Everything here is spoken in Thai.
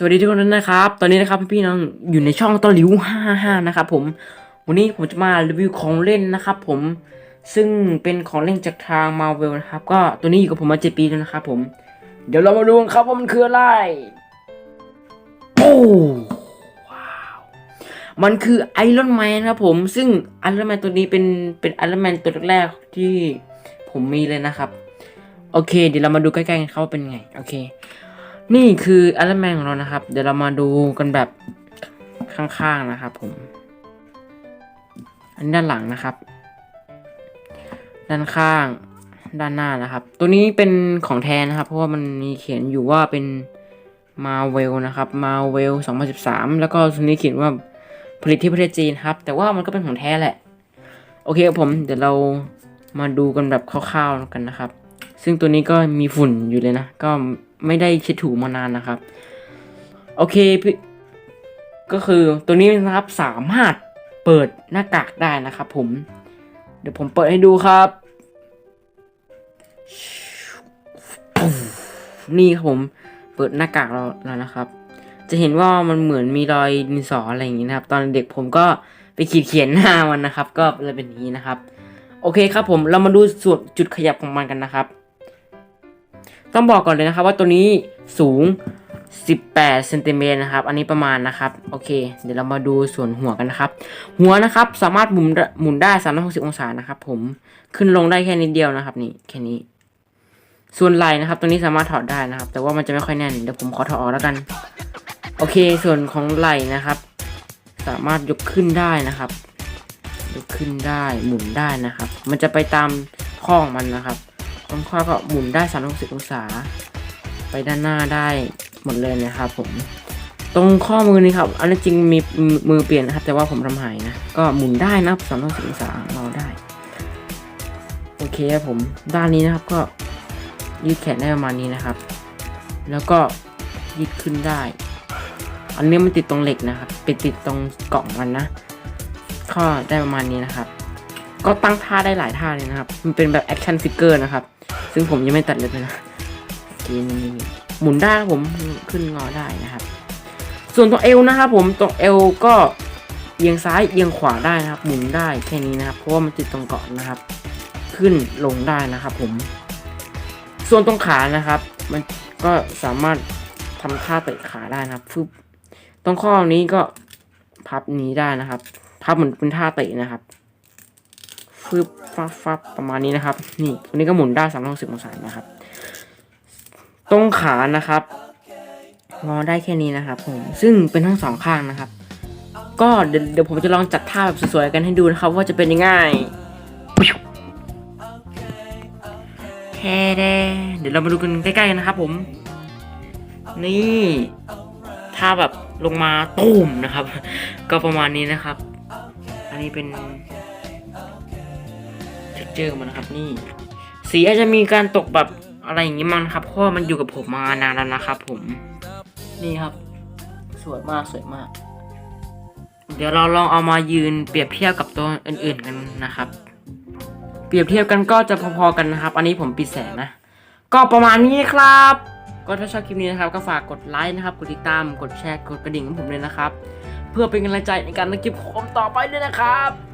สวัสดีทุกคนนะครับ ตอนนี้นะครับพี่ๆน้องอยู่ในช่องต้นหลิว55นะครับผม วันนี้ผมจะมารีวิวของเล่นนะครับผม ซึ่งเป็นของเล่นจากทาง Marvel นะครับ ก็ตัวนี้อยู่กับผมมาเจ็ดปีแล้วนะครับผม เดี๋ยวเรามาดูกันครับว่ามันคืออะไร โอ้ว้าว มันคือไอรอนแมนครับผม ซึ่งไอรอนแมนตัวนี้เป็นเป็นไอรอนแมนตัวแรกๆที่ผมมีเลยนะครับ โอเค เดี๋ยวเรามาดูใกล้ๆกันครับว่าเป็นไง โอเค นี่คืออรอนแมนของเรานะครับ เดี๋ยวเรามาดูกันแบบข้างๆนะครับผม อันด้านหลังนะครับ ด้านข้างด้านหน้านะครับ ตัวนี้เป็นของแท้นะครับ เพราะว่ามันมีเขียนอยู่ว่าเป็นมาเวลนะครับมาเวล2013 แล้วก็ตัวนี้เขียนว่าผลิตที่ประเทศจีนครับ แต่ว่ามันก็เป็นของแท้แหละ โอเคครับผม เดี๋ยวเรามาดูกันแบบคร่าวๆกันนะครับ ซึ่งตัวนี้ก็มีฝุ่นอยู่เลยนะ ก็ ไม่ได้เช็ดถูมานานนะครับ โอเคพี่ก็คือตัวนี้นะครับสามารถเปิดหน้ากากได้นะครับผม เดี๋ยวผมเปิดให้ดูครับ นี่ครับผมเปิดหน้ากากเราแล้วนะครับ จะเห็นว่ามันเหมือนมีรอยดินสออะไรอย่างนี้นะครับ ตอนเด็กผมก็ไปขีดเขียนหน้ามันนะครับ ก็เลยเป็นนี้นะครับ โอเคครับผมเรามาดูส่วนจุดขยับของมันกันนะครับ ต้องบอกก่อนเลยนะครับว่าตัวนี้สูง 18เซนติเมตรนะครับ อันนี้ประมาณนะครับ โอเค เดี๋ยวเรามาดูส่วนหัวกันนะครับ หัวนะครับสามารถหมุนหมุนได้ 360 องศานะครับผม ขึ้นลงได้แค่นิดเดียวนะครับ นี่แค่นี้ ส่วนไหล่นะครับ ตัวนี้สามารถถอดได้นะครับ แต่ว่ามันจะไม่ค่อยแน่น เดี๋ยวผมขอถอดออกแล้วกัน โอเค ส่วนของไหล่นะครับ สามารถยกขึ้นได้นะครับ ยกขึ้นได้ หมุนได้นะครับ มันจะไปตามข้อของมันนะครับ ตรงข้อก็หมุนได้ 360 องศา ไปด้านหน้าได้หมดเลยนะครับผม ตรงข้อมือนี่ครับ อันนี้จริงมีมือเปลี่ยนนะครับ แต่ว่าผมทำหายนะ ก็หมุนได้นะ360 องศาเราได้ โอเคครับผม ด้านนี้นะครับก็ยืดแขนได้ประมาณนี้นะครับ แล้วก็ยืดขึ้นได้ อันนี้มันติดตรงเหล็กนะครับไปติดตรงกล่องมันนะ ข้อได้ประมาณนี้นะครับ ก็ตั้งท่าได้หลายท่าเลยนะครับ มันเป็นแบบแอคชั่นฟิกเกอร์นะครับ ซึ่งผมยังไม่ตัดเลยนะโอเคนี่หมุนได้ผมขึ้นงอได้นะครับ ส่วนตรงเอวนะครับผมตรงเอวก็เอียงซ้ายเอียงขวาได้นะครับ หมุนได้แค่นี้นะครับเพราะว่ามันติดตรงเกาะนะครับ ขึ้นลงได้นะครับ ผม ส่วนตรงขานะครับ มันก็สามารถทำท่าเตะขาได้นะครับฟึบตรงข้อนี้ก็พับนี้ได้นะครับ พับเหมือนเป็นท่าเตะนะครับ ฟึบฟับฟับประมาณนี้นะครับ นี่ตัวนี้ก็หมุนได้สามร้อยสิบองศานะครับ ตรงขานะครับงอได้แค่นี้นะครับผมซึ่งเป็นทั้งสองข้างนะครับ ก็เดี๋ยวผมจะลองจัดท่าแบบสวยๆกันให้ดูนะครับ ว่าจะเป็นยังไงแค่เด้เดี๋ยวเรามาดูกันใกล้ๆกันนะครับ ผม นี่ท่าแบบลงมาตูมนะครับ ก็ประมาณนี้นะครับ อันนี้เป็น เจอร์มันนะครับนี่ สีอาจจะมีการตกแบบอะไรอย่างงี้มั้งนครับเพราะว่ามันอยู่กับผมมานานแล้วนะครับ ผม นี่ครับ สวยมากสวยมาก เดี๋ยวเราลองเอามายืนเปรียบเทียบกับตัวอื่น ๆกันนะครับ เปรียบเทียบกันก็จะพอๆกันนะครับ อันนี้ผมปิดแสงนะ ก็ประมาณนี้ครับ ก็ถ้าชอบคลิปนี้นะครับ ก็ฝากกดไลค์นะครับ กดติดตาม กดแชร์ กดกระดิ่งให้ผมเลยนะครับ เพื่อเป็นกำลังใจในการทำคลิปของผมต่อไปด้วยนะครับ